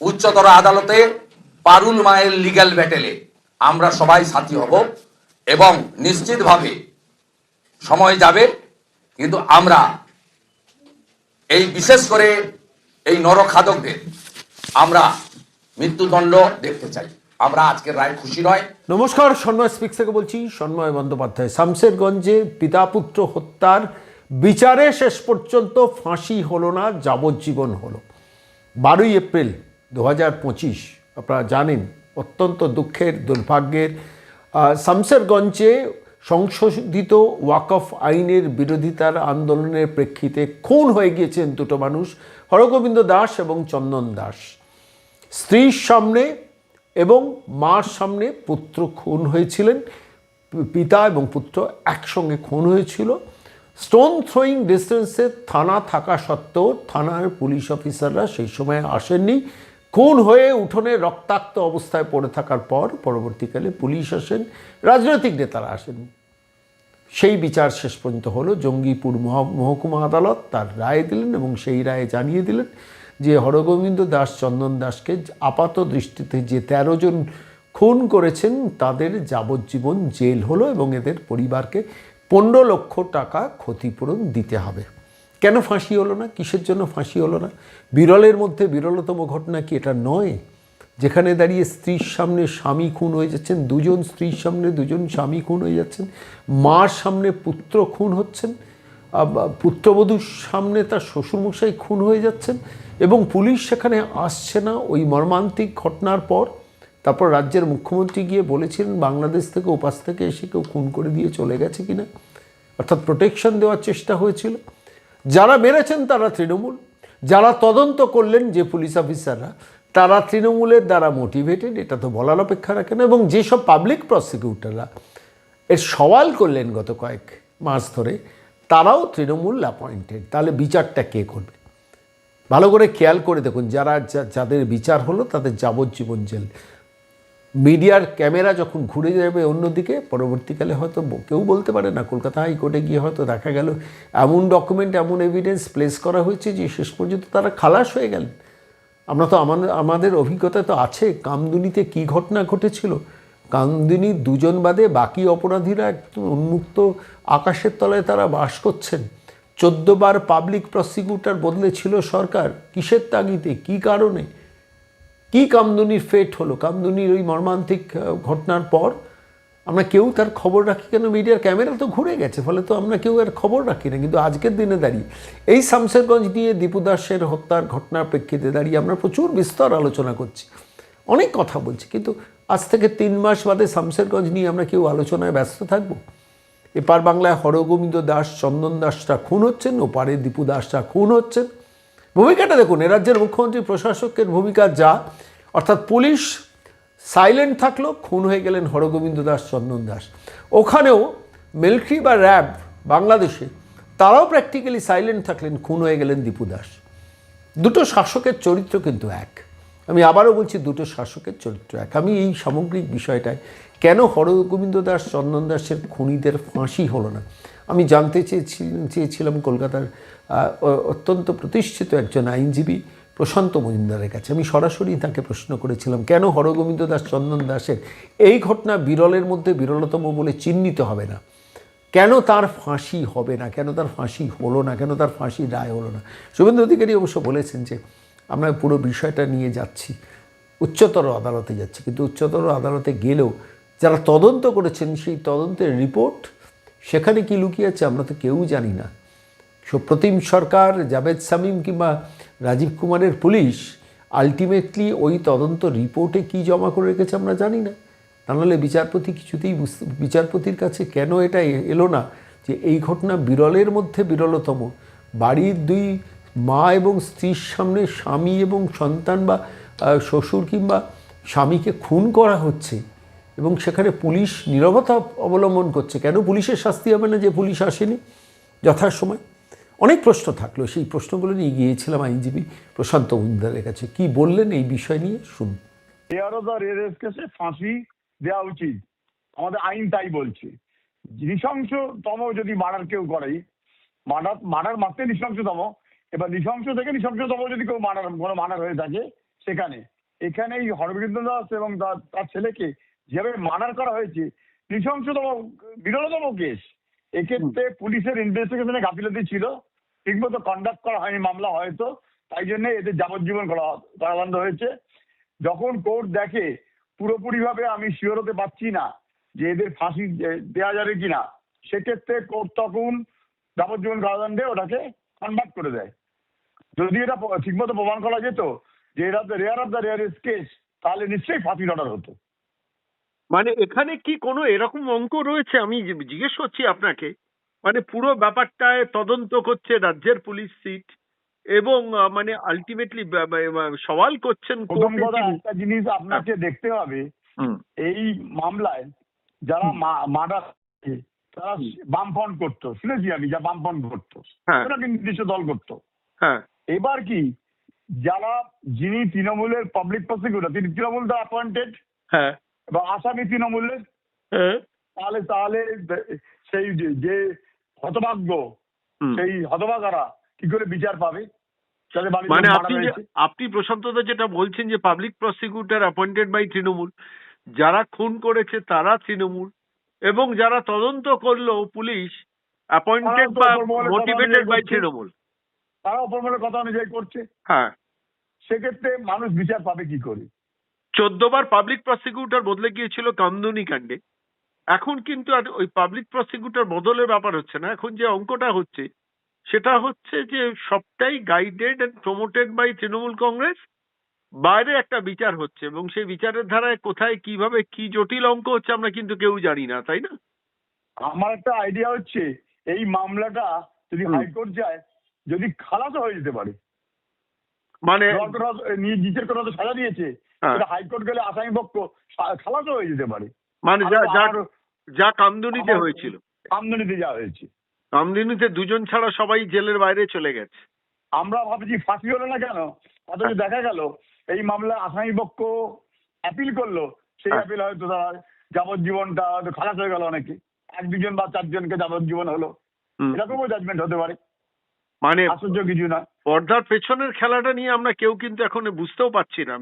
উচ্চতর আদালতে পারুল মায়ের লিগ্যাল ব্যাটেলে আমরা সবাই সাথী হব এবং নিশ্চিতভাবে সময় যাবে, কিন্তু আমরা এই বিশেষ করে এই নরখাদকদের আমরা মৃত্যুদণ্ড দেখতে চাই। আমরা আজকের রায় খুশি নয়। নমস্কার, সন্ময় স্পিক থেকে বলছি, সন্ময় বন্দ্যোপাধ্যায়। শামশেরগঞ্জে পিতাপুত্র হত্যার বিচারে শেষ পর্যন্ত ফাঁসি হলো না, যাবজ্জীবন হলো। বারোই এপ্রিল দু হাজার পঁচিশ আপনারা জানেন অত্যন্ত দুঃখের দুর্ভাগ্যের আহ, শামশেরগঞ্জে সংশোধিত ওয়াকফ আইনের বিরোধিতার আন্দোলনের প্রেক্ষিতে খুন হয়ে গিয়েছেন দুটো মানুষ হরগোবিন্দ দাস এবং চন্দন দাস। স্ত্রীর সামনে এবং মার সামনে পুত্র খুন হয়েছিলেন পিতা এবং পুত্র একসঙ্গে খুন হয়েছিল। স্টোন থ্রোয়িং ডিস্টেন্সে থানা থাকা সত্ত্বেও থানার পুলিশ অফিসাররা সেই সময় আসেননি। খুন হয়ে উঠোনে রক্তাক্ত অবস্থায় পড়ে থাকার পর পরবর্তীকালে পুলিশ আসেন, রাজনৈতিক নেতারা আসেন। সেই বিচার শেষ পর্যন্ত হলো। জঙ্গিপুর মহ- মহকুমা আদালত তার রায় দিলেন এবং সেই রায়ে জানিয়ে দিলেন যে হরগোবিন্দ দাস, চন্দন দাসকে আপাত দৃষ্টিতে যে তেরো জন খুন করেছেন, তাদের যাবজ্জীবন জেল হলো এবং এদের পরিবারকে পনেরো লক্ষ টাকা ক্ষতিপূরণ দিতে হবে। কেন ফাঁসি হলো না? কিসের জন্য ফাঁসি হলো না? বিরলের মধ্যে বিরলতম ঘটনা কি? এটা নয়। যেখানে দাঁড়িয়ে স্ত্রীর সামনে স্বামী খুন হয়ে যাচ্ছেন, দুজন স্ত্রীর সামনে দুজন স্বামী খুন হয়ে যাচ্ছেন, মার সামনে পুত্র খুন হচ্ছেন পুত্রবধূর সামনে তার শ্বশুরমশাই খুন হয়ে যাচ্ছেন এবং পুলিশ সেখানে আসছে না। ওই মর্মান্তিক ঘটনার পর তারপর রাজ্যের মুখ্যমন্ত্রী গিয়ে বলেছিলেন, বাংলাদেশ থেকে উপাস থেকে এসে কেউ খুন করে দিয়ে চলে গেছে কিনা? অর্থাৎ প্রোটেকশন দেওয়ার চেষ্টা হয়েছিল। যারা মেরেছেন তারা তৃণমূল, যারা তদন্ত করলেন যে পুলিশ অফিসাররা, তারা তৃণমূলের দ্বারা মোটিভেটেড, এটা তো বলার অপেক্ষা রাখে না, এবং যেসব পাবলিক প্রসিকিউটররা এর সওয়াল করলেন গত কয়েক মাস ধরে, তারাও তৃণমূল অ্যাপয়েন্টেড তাহলে বিচারটা কে করবে? ভালো করে খেয়াল করে দেখুন, যারা যাদের বিচার হলো তাদের যাবজ্জীবন জেল। মিডিয়ার ক্যামেরা যখন ঘুরে যাবে অন্যদিকে, পরবর্তীকালে হয়তো কেউ বলতে পারে না, কলকাতা হাইকোর্টে গিয়ে হয়তো দেখা গেল, এমন ডকুমেন্ট এমন এভিডেন্স প্লেস করা হয়েছে যে শেষ পর্যন্ত তারা খালাস হয়ে গেলেন। আমরা তো আমাদের আমাদের অভিজ্ঞতা তো আছে, কামদুনিতে কি ঘটনা ঘটেছিল? কামদুনি দুজন বাদে বাকি অপরাধীরা একদম উন্মুক্ত আকাশের তলায় তারা বাস করছেন। চোদ্দ বার পাবলিক প্রসিকিউটর বদলে ছিল সরকার। কিসের তাগিতে কি কারণে? কি কামদুনির ফেট হলো? কামদুনির ওই মর্মান্তিক ঘটনার পর আমরা কেউ তার খবর রাখি কেন? মিডিয়ার ক্যামেরা তো ঘুরে গেছে, ফলে তো আমরা কেউ আর খবর রাখি না। কিন্তু আজকের দিনে দাঁড়িয়ে এই শামশেরগঞ্জ নিয়ে দীপু দাসের হত্যার ঘটনার প্রেক্ষিতে দাঁড়িয়ে আমরা প্রচুর বিস্তর আলোচনা করছি, অনেক কথা বলছি। কিন্তু আজ থেকে তিন মাস বাদে শামশেরগঞ্জ নিয়ে আমরা কেউ আলোচনায় ব্যস্ত থাকব? এপার বাংলায় হরগোবিন্দ দাস, চন্দন দাসরা খুন হচ্ছেন, ওপারে দীপু দাসরা খুন হচ্ছেন। ভূমিকাটা দেখুন, এ রাজ্যের মুখ্যমন্ত্রী, প্রশাসকের ভূমিকা যা অর্থাৎ পুলিশ সাইলেন্ট থাকল, খুন হয়ে গেলেন হরগোবিন্দ দাস, চন্দন দাস। ওখানেও মিলিটারি বা র্যাব বাংলাদেশে তারাও প্র্যাকটিক্যালি সাইলেন্ট থাকলেন, খুন হয়ে গেলেন দীপু দাস। দুটো শাসকের চরিত্র কিন্তু এক। আমি আবারও বলছি, দুটো শাসকের চরিত্র এক। আমি এই সামগ্রিক বিষয়টায় কেন হরগোবিন্দ দাস, চন্দন দাসের খুনিদের ফাঁসি হলো না? আমি জানতে চেয়েছি, চেয়েছিলাম কলকাতার অত্যন্ত প্রতিষ্ঠিত একজন আইনজীবী প্রশান্ত মজুমদারের কাছে। আমি সরাসরি তাকে প্রশ্ন করেছিলাম, কেন হরগোবিন্দ দাস চন্দন দাসের এই ঘটনা বিরলের মধ্যে বিরলতম বলে চিহ্নিত হবে না? কেন তার ফাঁসি হবে না? কেন তার ফাঁসি হলো না? কেন তার ফাঁসি রায় হলো না? শুভেন্দু অধিকারী অবশ্য বলেছেন যে, আমরা পুরো বিষয়টা নিয়ে যাচ্ছি, উচ্চতর আদালতে যাচ্ছি। কিন্তু উচ্চতর আদালতে গেলেও যারা তদন্ত করেছেন, সেই তদন্তের রিপোর্ট সেখানে কি লুকিয়ে আছে আমরা তো কেউ জানি না। সুপ্রতিম সরকার, জাভেদ সামিম কিংবা রাজীব কুমারের পুলিশ আলটিমেটলি ওই তদন্ত রিপোর্টে কি জমা করে রেখেছে আমরা জানি না। তাহলে বিচারপতি কিছুতেই বিচারপতির কাছে কেন এটা এলো না যে এই ঘটনা বিরলের মধ্যে বিরলতম? বাড়ির দুই মা এবং স্ত্রীর সামনে স্বামী এবং সন্তান বা শ্বশুর কিংবা স্বামীকে খুন করা হচ্ছে এবং সেখানে পুলিশ নীরবতা অবলম্বন করছে। কেন পুলিশের শাস্তি হবে না যে পুলিশ আসেনি যথাসময়? অনেক প্রশ্ন থাকল। সেই প্রশ্নগুলো নিয়ে গিয়েছিলাম আইনজীবী প্রশান্ত মজুমদারের কাছে। কি বললেন এই বিষয় নিয়ে? শুনুন। কেসে ফাঁসি দেওয়া উচিত। আমাদের আইন তাই বলছে। নৃশংসতম যদি মার্ডার কেউ করে, মার্ডার মার্ডার মারতে নৃশংসতম, এবার নৃশংস থেকে নৃশংসতম যদি কেউ মার্ডার, কোনো মার্ডার হয়ে থাকে, সেখানে। এখানে এই হরবিন্দ্র দাস এবং তার ছেলেকে যেভাবে মার্ডার করা হয়েছে, নৃশংসতম, বিরলতম কেস। এক্ষেত্রে পুলিশের ইনভেস্টিগেশনে গাফিলতি ছিল। ঠিকমতো কন্ডাক্ট করা হয়নি মামলা হয়তো। তাই জন্য এদের যাবজ্জীবন করা কারাদণ্ড হয়েছে। যখন কোর্ট দেখে পুরোপুরি ভাবে আমি শিওর হতে পারছি না যে এদের ফাঁসি দে- দেয়া যাবে কিনা সেক্ষেত্রে কোর্ট তখন যাবজ্জীবন কারাদণ্ডে ওটাকে কনভার্ট করে দেয়। যদি এটা ঠিকমতো প্রমাণ করা যেত যে এটা rare of the rarest case তাহলে নিশ্চয়ই ফাঁসির অর্ডার হতো। মানে এখানে কি কোনো এরকম অঙ্ক রয়েছে? আমি জিজ্ঞেস করছি আপনাকে। মানে পুরো ব্যাপারটায় তদন্ত করছে রাজ্যের পুলিশ সিট এবং মানে আলটিমেটলি সওয়াল করছেন প্রথম কথা একটা জিনিস আপনাকে দেখতে হবে। এই মামলায় যারা মার্ডার তারা বামফ্রন্ট করতো। শুনেছি আমি যা বামফ্রন্ট করতো। হ্যাঁ। ওরা নির্দিষ্ট দল করতো। হ্যাঁ। এবার কি যারা যিনি তৃণমূলের পাবলিক প্রসিকিউটর তিনি তৃণমূল দ্বারা অ্যাপয়েন্টেড হ্যাঁ। এবং আসামি তৃণমূলের। হ্যাঁ। তাহলে তাহলে সেই যে- হতভাগ্য সেই হতভাগারা কি করে বিচার পাবে? মানে আপনি। আপনি প্রশান্তদা যেটা বলছেন যে public prosecutor appointed by Trinamool যারা খুন করেছে তারা তৃণমূল এবং যারা তদন্ত করল পুলিশ অ্যাপয়েন্টেড বা মোটিভেটেড বাই তৃণমূল তারা অপরমূলের কথা অনুযায়ী করছে। হ্যাঁ। সেক্ষেত্রে মানুষ বিচার পাবে কি করে? চোদ্দবার পাবলিক প্রসিকিউটর বদলে গিয়েছিল কামদুনি কাণ্ডে। এখন কিন্তু আর ওই পাবলিক প্রসিকিউটর বদলের ব্যাপার হচ্ছে না। এখন যে অঙ্কটা হচ্ছে সেটা হচ্ছে যে সবটাই guided and promoted by Trinamool Congress. বাইরে একটা বিচার হচ্ছে এবং সেই বিচারের ধারায় কোথায় কীভাবে কি জটিল অঙ্ক হচ্ছে আমরা কিন্তু কেউ জানি না তাই না? আমার একটা আইডিয়া হচ্ছে এই মামলাটা যদি। হাইকোর্ট যায় যদি খালাসও হয়ে যেতে পারে মানে নিজের কোনো সাজা দিয়েছে। হ্যাঁ, হাইকোর্ট গেলে আসামি পক্ষ হয়ে যেতে পারে। মানে যা যা যা কামদুনিতে হয়েছিল। আমদানিতে যা হয়েছে। কামদুনিতে দুজন ছাড়া সবাই জেলের বাইরে চলে গেছে। আমরা ভাবছি ফাঁসি হলো না কেন? অথচ হ্যাঁ। দেখা গেল এই মামলা আসামি পক্ষ অ্যাপিল করল। সেই। অ্যাপিল হয়তো তারা যাবজ্জীবনটা হয়তো খালাস হয়ে গেল অনেকে। এক দুজন বা চারজনকে যাবজ্জীবন হলো। এরকমও জাজমেন্ট হতে পারে। মানে আশ্চর্য কিছু না। পর্দার পেছনের খেলাটা নিয়ে আমরা কেউ কিন্তু এখন বুঝতেও পারছি না।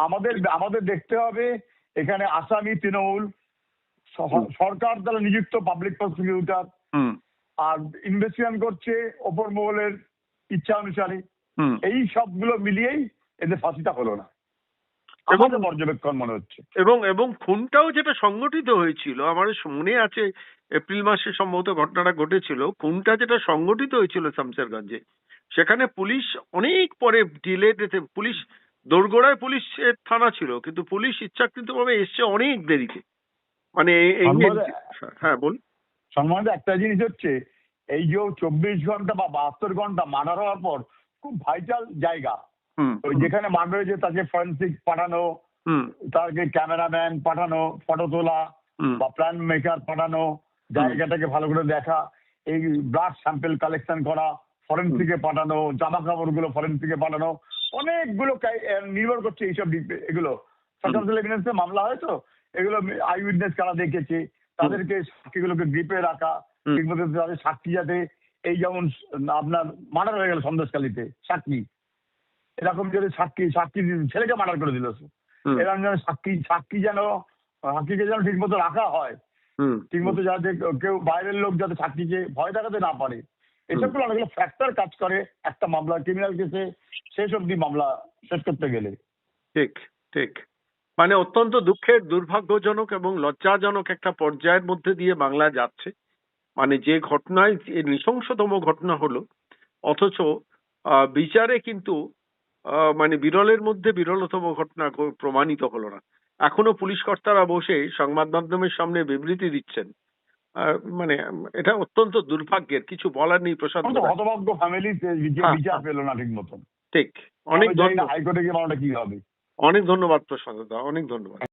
আমাদের আমাদের দেখতে হবে এখানে আসামি তৃণমূল সরকার দ্বারা নিযুক্ত পাবলিক প্রসিকিউটর আর ইনভেস্টিগেশন করছে ওপর মহলের ইচ্ছা অনুসারে এই সবগুলো মিলিয়েই এদের ফাঁসিটা হলো না। এবং- পর্যবেক্ষণ মনে হচ্ছে। এবং এবং খুনটাও যেটা সংগঠিত হয়েছিল আমার মনে আছে এপ্রিল মাসে সম্ভবত ঘটনাটা ঘটেছিল খুনটা যেটা সংগঠিত হয়েছিল শামসেরগঞ্জে সেখানে পুলিশ অনেক পরে ডিলেড পুলিশ দোরগোড়ায় পুলিশ থানা ছিল কিন্তু পুলিশ ইচ্ছাকৃতভাবে এসছে অনেক দেরিতে। মানে হ্যাঁ বল সম্মানিত একটা জিনিস হচ্ছে এই যে চব্বিশ ঘণ্টা বা বাহাত্তর ঘণ্টা মার্ডার হওয়ার পর খুব ভাইটাল জায়গা। হুম। ওই যেখানে মার্ডার হয়েছে তাকে ফরেন্সিক পাঠানো হুম। তাকে ক্যামেরাম্যান পাঠানো ফটো তোলা বা প্ল্যান মেকার পাঠানো জায়গাটাকে ভালো করে দেখা এই ব্লাড স্যাম্পেল কালেকশন করা ফরেন্সিকে পাঠানো জামা কাপড়গুলো ফরেন্সিকে পাঠানো অনেকগুলো নির্ভর করছে এইসব এগুলো। এভিডেন্সে মামলা হয় তো এগুলো আই উইটনেস কারা দেখেছে তাদেরকে সাক্ষীগুলোকে গ্রিপে রাখা। ঠিকমতো তাদের সাক্ষী যাতে এই যেমন আপনার মার্ডার হয়ে গেল সন্দেশকালীতে সাক্ষী। এরকম যদি সাক্ষী সাক্ষী ছেলেকে মার্ডার করে দিল এরকম যেন সাক্ষী সাক্ষী যেন সাক্ষীকে যেন ঠিকমতো রাখা হয় ঠিকমতো যাতে কেউ বাইরের লোক যাতে সাক্ষীকে ভয় দেখাতে না পারে এসবগুলো অনেকগুলো ফ্যাক্টর কাজ করে। একটা মামলা ক্রিমিনাল কেসে শেষ অবধি মামলা শেষ করতে গেলে। ঠিক ঠিক। মানে অত্যন্ত দুঃখের দুর্ভাগ্যজনক এবং লজ্জাজনক একটা পর্যায়ের মধ্যে দিয়ে বাংলা যাচ্ছে। মানে যে ঘটনায় যে নৃশংসতম ঘটনা হলো অথচ বিচারে কিন্তু আহ, মানে বিরলের মধ্যে বিরলতম ঘটনা প্রমাণিত হলো না। এখনও পুলিশ কর্তারা বসে সংবাদ মাধ্যমের সামনে বিবৃতি দিচ্ছেন। মানে এটা অত্যন্ত দুর্ভাগ্যের কিছু বলার নেই প্রশান্ত। হতভাগ্য ফ্যামিলি যে বিচার। পেল না ঠিক মতন। ঠিক। অনেক ধন্যবাদ। হাইকোর্টে গিয়ে মামলাটা কি হবে। অনেক ধন্যবাদ প্রশান্ত দা অনেক ধন্যবাদ।